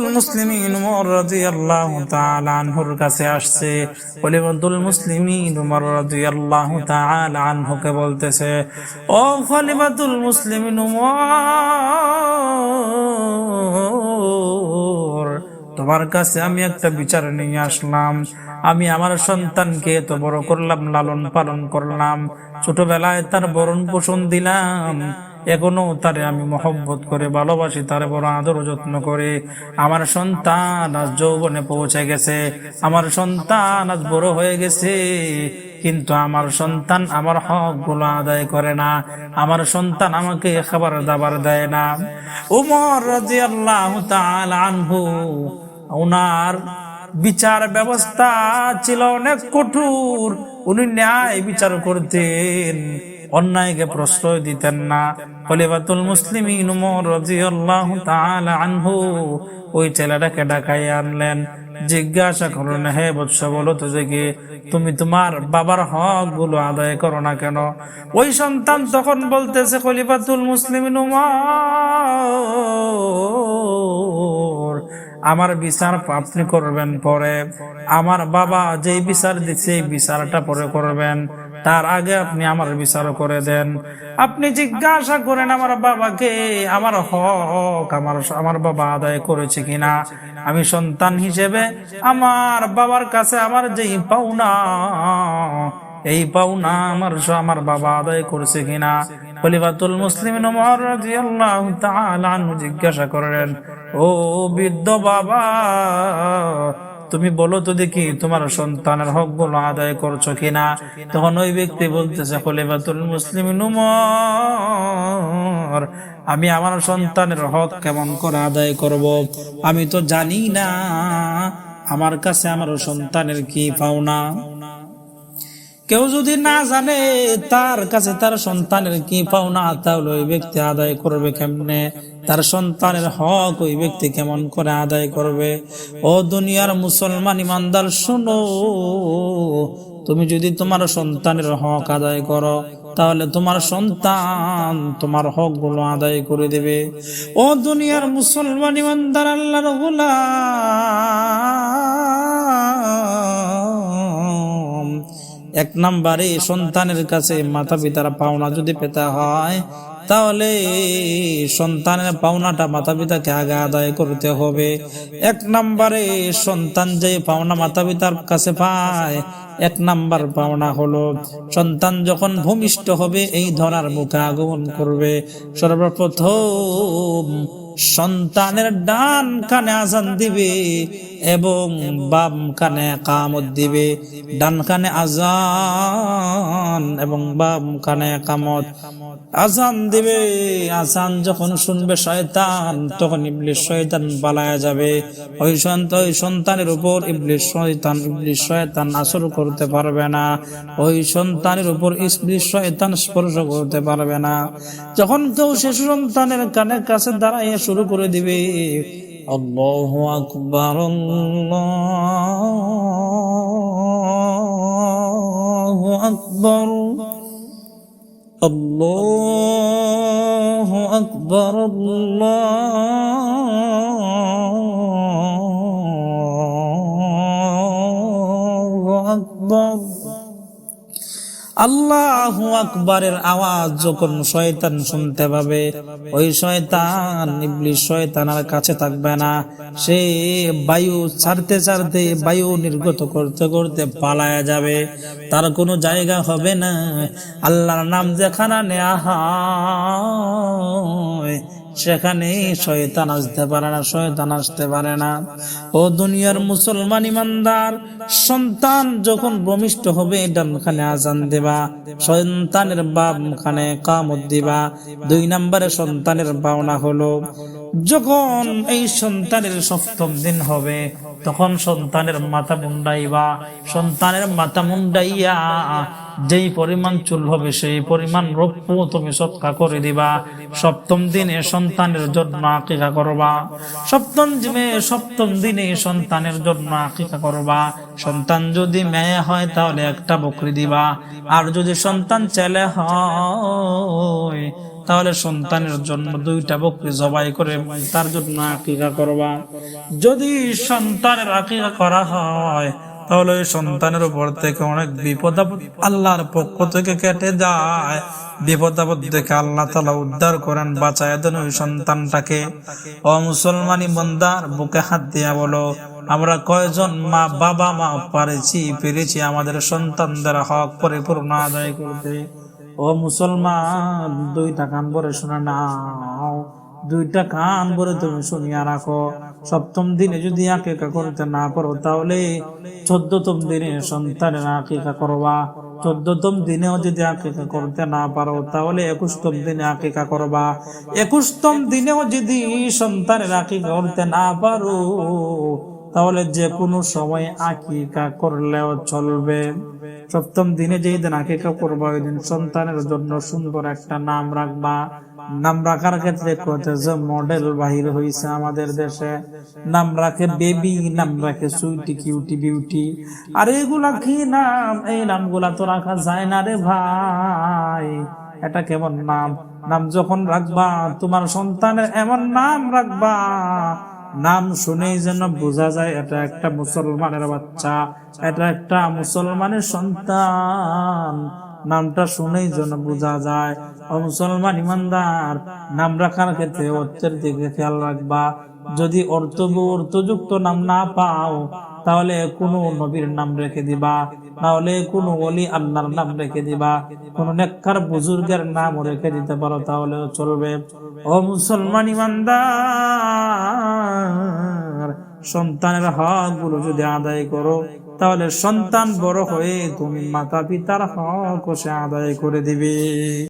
মুসলিমিন উমর রাদিয়াল্লাহু তাআলা আনহুর কাছে আসছে। মুসলিমিন উমর রাদিয়াল্লাহু তাআলা আনহুকে বলতেছে, ও মুসলিমিন উমর, তোমার কাছে আমি একটা বিচার নিয়ে আসলাম। আমি আমার সন্তানকে এত বড় করলাম, লালন পালন করলাম। ছোটবেলায় তার বরণ পোষণ দিলাম। এখনও তারে আমি মহব্বত করে ভালোবাসি, তার বড় আদর যত্ন করে। আমার সন্তান আজ যৌবনে পৌঁছে গেছে, আমার সন্তান আজ বড় হয়ে গেছে, কিন্তু আমার সন্তান আমার হকগুলো আদায় করে না, আমার সন্তান আমাকে খাবার দাবার দেয় না। উমর রাজি আল্লাহ আনহু ওনার বিচার ব্যবস্থা ছিল অনেক কঠোর, উনি ন্যায় বিচার করতেন। অন্যায়কে প্রশ্রয় দিতেন না। খলিফাতুল মুসলিমিন উমর রাদিয়াল্লাহু তাআলা আনহু ওই ছেলেটাকে ডাকাই আনলেন। জিজ্ঞাসা করলেন, হে বৎস, বলো তো দেখি তুমি তোমার বাবার হকগুলো আদায় করো না কেন? ওই সন্তান তখন বলতেছে, খলিফাতুল মুসলিমিন উমর, আমার বিচার আপনি করবেন পরে। আমার বাবা যেই বিচার দিচ্ছে এই বিচারটা পরে করবেন। তার আগে আপনি আমার বিচার করে দেন। আপনি জিজ্ঞাসা করেন, আমার বাবাকে, আমার হক, আমার আমার বাবা আদায় করেছে কিনা? আমি সন্তান হিসেবে, আমার বাবার কাছে আমার যেই পাওনা, এই পাওনা আমার আমার বাবা আদায় করছে কিনা? খলিফাতুল তাআলা জিজ্ঞাসা করলেন ও বৃদ্ধ বাবা তুমি বলো তো দেখি তোমার সন্তানের হকগুলো আদায় করছ কিনা? তখন ওই ব্যক্তি বলতেছে, খলিফাতুল মুসলিম নুমর আমি আমার সন্তানের হক কেমন করে আদায় করব? আমি তো জানি না, আমার কাছে আমার সন্তানের কি পাওনা? কেউ যদি না জানে তার কাছে তার সন্তানের কি পাওনা, তাহলে ওই ব্যক্তি আদায় করবে কেমনে? তার সন্তানের হক ওই ব্যক্তি কেমন করে আদায় করবে? ও দুনিয়ার মুসলমান ইমানদার, শোনো। তুমি যদি তোমার সন্তানের হক আদায় করো, তাহলে তোমার সন্তান তোমার হকগুলো আদায় করে দেবে। ও দুনিয়ার মুসলমান ইমানদার, আল্লাহর গোলাম। এক নম্বরে সন্তানের কাছে মাতা পিতার পাওনা যদি পেতে হয়, তাহলে সন্তানের পাওনাটা মাতা পিতাকে আগে আদায় করতে হবে। এক নম্বরে সন্তান যে পাওনা মাতা পিতার কাছে পায়, এক নাম্বার পাওনা হলো সন্তান যখন ভূমিষ্ঠ হবে, এই ধরার মুখে আগমন করবে। সর্বপ্রথম সন্তানের ডান কানে আজান দিবে এবং বাম কানে কামত দিবে। ডান কানে আজান এবং বাম কানে কামত আজান দিবে। আজান যখন শুনবে শয়তান, তখন ইবলিশ শয়তান পালায়া যাবে। ওই সন্ত ওই সন্তানের উপর ইবলিশ শয়তান ইবলিশ শয়তান আসর করতে পারবে না। ওই সন্তানের উপর ইবলিশ শয়তান স্পর্শ করতে পারবে না। যখন কেউ শিশু সন্তানের কানের কাছে দাঁড়াইয়া শুরু করে দিবে। আল্লাহ আকবর আকবর আল্লাহ আকবর আল্লাহ আল্লাহ আকবরের আওয়াজ যখন শয়তান শুনতে পাবে, ওই শয়তান ইবলিশ শয়তান আর কাছে থাকবে না। সে বায়ু ছাড়তে ছাড়তে বায়ু নির্গত করতে করতে পালায়া যাবে। তার কোনো জায়গা হবে না। আল্লাহর নাম যেখানে নেওয়া হয়। সেখানে শয়তান আসতে পারে না, শয়তান আসতে পারে না। ও দুনিয়ার মুসলমান ইমানদার, সন্তান যখন ভূমিষ্ঠ হবে, ডানখানে আজান দেবা। সন্তানের বাম খানে কামত দিবা। দুই নম্বরে সন্তানের পাওনা হলো। যখন এই সন্তানের সপ্তম দিন হবে, তখন সন্তানের মাথা মুন্ডাইবা। সন্তানের মাথা মুন্ডাইয়া যেই পরিমাণ চুল হবে, সেই পরিমাণ রৌপ্য তুমি সৎকা করে দিবা। সপ্তম দিনে সন্তানের জন্য আকিকা করবা। সপ্তম দিনে সপ্তম দিনে সন্তানের জন্য আকিকা করবা। সন্তান যদি মেয়ে হয়, তাহলে একটা বকরি দিবা। আর যদি সন্তান ছেলে হয়, তাহলে সন্তানের জন্য দুইটা বকরি জবাই করে তার জন্য আকিকা করবা। যদি সন্তানের আকিকা করা হয় তাহলে ওই সন্তানের উপর থেকে অনেক বিপদ আপদ আল্লাহর পক্ষ থেকে কেটে যায়। বিপদ আপদ থেকে আল্লাহ তালা উদ্ধার করেন, বাঁচায় দেন ওই সন্তানটাকে। ও মুসলমানি বন্দার বুকে হাত দিয়া বলো, আমরা কয়জন মা, বাবা, মা পারেছি, পেরেছি, আমাদের সন্তানদের হক পরিপূর্ণ আদায় করতে। ও মুসলমান, দুইটা কান ভরে শুনে নাও, দুইটা কান ভরে তুমি শুনিয়া রাখো। সপ্তম দিনে যদি আকিকা করতে না পারো, তাহলে চোদ্দতম দিনে সন্তানের আকিকা করবা। চোদ্দতম দিনেও যদি আকিকা করতে না পারো, তাহলে একুশতম দিনে আকিকা করবা। একুশতম দিনেও যদি সন্তানের আকিকা করতে না পারো, তাহলে যে কোনো সময় আকিকা করলেও চলবে। সপ্তম দিনে যেই দিন আকিকা করবা, ওই দিন সন্তানের জন্য সুন্দর একটা নাম রাখবা। নাম রাখার ক্ষেত্রে যে মডেল বাহির হয়েছে আমাদের দেশে। নাম রাখে বেবি, নাম রাখে সুইটি, কিউটি, বিউটি। আর এগুলা কি নাম? এই নামগুলা তো রাখা যায় না রে ভাই। এটা কেমন নাম? নাম যখন রাখবা, তোমার সন্তানের এমন নাম রাখবা। নাম শুনেই যেন বোঝা যায়, এটা একটা মুসলমানের বাচ্চা, এটা একটা মুসলমানের সন্তান। নামটা শুনেই যেন বোঝা যায়। ও মুসলমান ইমানদার, নাম রাখার ক্ষেত্রে অর্থের দিকে খেয়াল রাখবা। যদি অর্থ অর্থযুক্ত নাম না পাও, তাহলে কোনো নবীর নাম রেখে দিবা। তাহলে কোনো অলি আল্লাহর নাম রেখে দিবা। কোন নেককার বুজুর্গের নাম রেখে দিতে পারো, তাহলেও চলবে। ও মুসলমান ইমানদার, সন্তানের হকগুলো যদি আদায় করো তাহলে সন্তান বড় হয়ে তুমি মাতা পিতার হক সে আদায় করে দিবে।